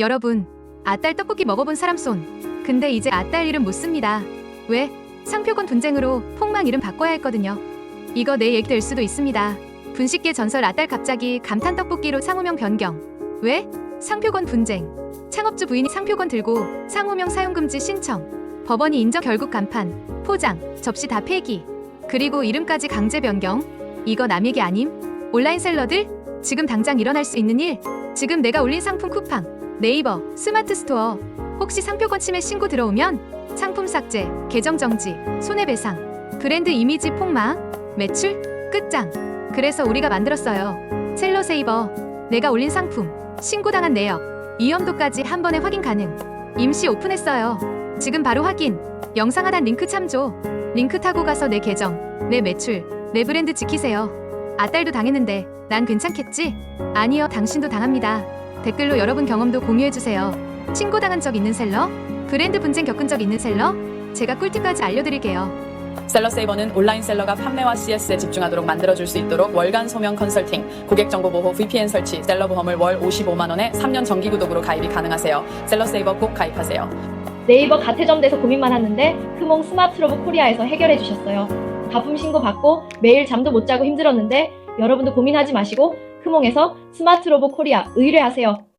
여러분, 아딸 떡볶이 먹어본 사람 손. 근데 이제 아딸 이름 못 씁니다. 왜? 상표권 분쟁으로 폭망 이름 바꿔야 했거든요. 이거 내 얘기 될 수도 있습니다. 분식계 전설 아딸 갑자기 감탄 떡볶이로 상호명 변경. 왜? 상표권 분쟁. 창업주 부인이 상표권 들고 상호명 사용금지 신청. 법원이 인정 결국 간판, 포장, 접시 다 폐기. 그리고 이름까지 강제 변경. 이거 남 얘기 아님? 온라인 셀러들? 지금 당장 일어날 수 있는 일? 지금 내가 올린 상품 쿠팡, 네이버, 스마트 스토어. 혹시 상표권 침해 신고 들어오면 상품 삭제, 계정 정지, 손해배상, 브랜드 이미지 폭망, 매출 끝장. 그래서 우리가 만들었어요. 셀러 세이버. 내가 올린 상품, 신고당한 내역, 위험도까지 한 번에 확인 가능. 임시 오픈했어요. 지금 바로 확인. 영상 하단 링크 참조. 링크 타고 가서 내 계정, 내 매출, 내 브랜드 지키세요. 아딸도 당했는데 난 괜찮겠지? 아니요, 당신도 당합니다. 댓글로 여러분 경험도 공유해주세요. 신고당한 적 있는 셀러? 브랜드 분쟁 겪은 적 있는 셀러? 제가 꿀팁까지 알려드릴게요. 셀러 세이버는 온라인 셀러가 판매와 CS에 집중하도록 만들어줄 수 있도록 월간 소명 컨설팅, 고객 정보 보호, VPN 설치, 셀러 보험을 월 55만 원에 3년 정기 구독으로 가입이 가능하세요. 셀러 세이버 꼭 가입하세요. 네이버 가태점대에서 고민 많았는데 크몽 스마트 로브 코리아에서 해결해 주셨어요. 가품 신고 받고 매일 잠도 못 자고 힘들었는데 여러분도 고민하지 마시고 크몽에서 스마트로브 코리아 의뢰하세요.